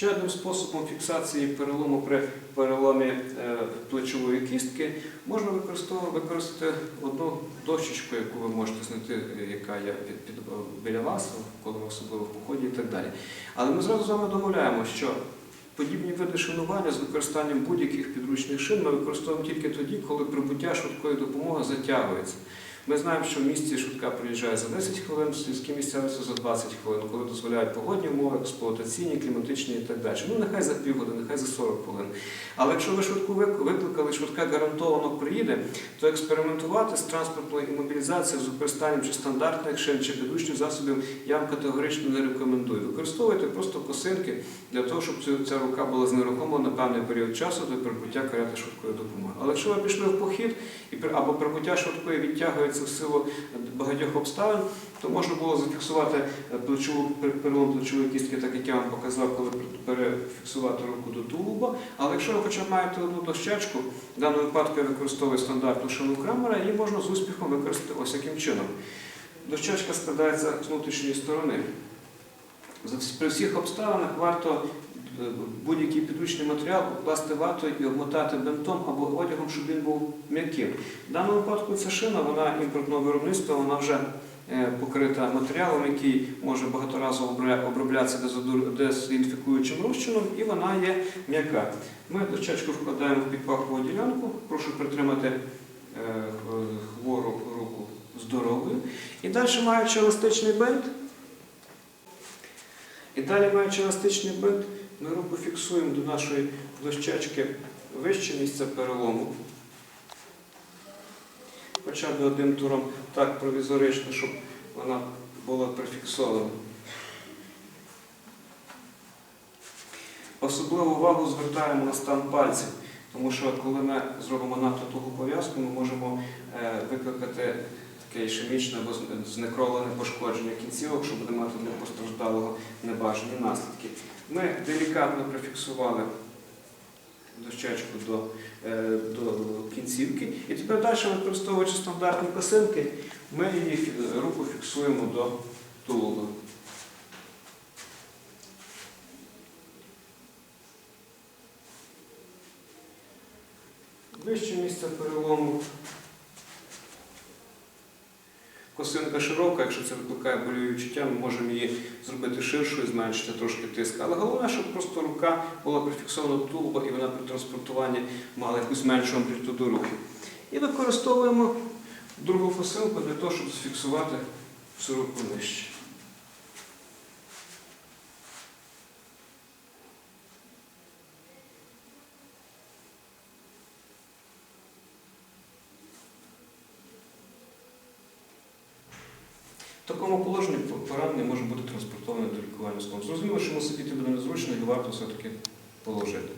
Ще одним способом фіксації перелому при переломі е, плечової кістки можна використати одну дощечку, яку ви можете знайти, е, яка є під, біля вас, коли ви особливо в поході і так далі. Але ми зразу з вами домовляємо, що подібні види шинування з використанням будь-яких підручних шин ми використовуємо тільки тоді, коли прибуття швидкої допомоги затягується. Ми знаємо, що в місті швидка приїжджає за 10 хвилин, в сільській місцевості за 20 хвилин, коли дозволяють погодні умови, експлуатаційні, кліматичні і так далі. Ну нехай за півгодини, нехай за 40 хвилин. Але якщо ви швидку викликали, швидка гарантовано приїде, то експериментувати з транспортною імобілізацією з використанням чи стандартних шин, чи підручних засобів я вам категорично не рекомендую. Використовуйте просто косинки для того, щоб ця рука була знерухомлена на певний період часу до прибуття карети швидкої допомоги. Але якщо ви пішли в похід або прибуття швидкої відтягується в силу багатьох обставин, то можна було зафіксувати е, плечову перелом плечової кістки, так як я вам показав, коли перефіксувати руку до тулуба. Але якщо ви хоча б маєте одну дощечку, в даному випадку я використовую стандартну шину Крамера, її можна з успіхом використати ось яким чином. Дощечка складається з внутрішньої сторони. При всіх обставинах варто будь-який підручний матеріал покласти ватою і обмотати бинтом або одягом, щоб він був м'яким. В даному випадку ця шина, вона імпортного виробництва, вона вже е, покрита матеріалом, який може багаторазово обробля- оброблятися дезінфікуючим розчином, і вона є м'яка. Ми дощечку вкладаємо в підпахову ділянку, прошу притримати е, хвору руку здоровою. І далі маючи еластичний бинт, і далі маючи еластичний бинт, ми руку фіксуємо до нашої дощечки вище місця перелому. Хоча б одним туром так провізорично, щоб вона була прифіксована. Особливу увагу звертаємо на стан пальців, тому що коли ми зробимо надто тугу пов'язку, ми можемо е, викликати таке ішемічне або знекровлене пошкодження кінцівок, що буде мати для постраждалого небажані наслідки. Ми делікатно прифіксували дощечку до, е, до кінцівки. І тепер далі, використовуючи стандартні косинки, ми її руку фіксуємо до тулуба. Вище місце перелому. Косинка широка, якщо це викликає болю відчуття, ми можемо її зробити ширшою, зменшити трошки тиск. Але головне, щоб просто рука була прифіксована до тулуба і вона при транспортуванні мала якусь меншу амплітуду рухів. І використовуємо другу фасилку для того, щоб зафіксувати всю руку нижче. В такому положенні поранений може бути транспортований до лікування складу. Зрозуміло, що йому сидіти буде незручно і варто все-таки положити.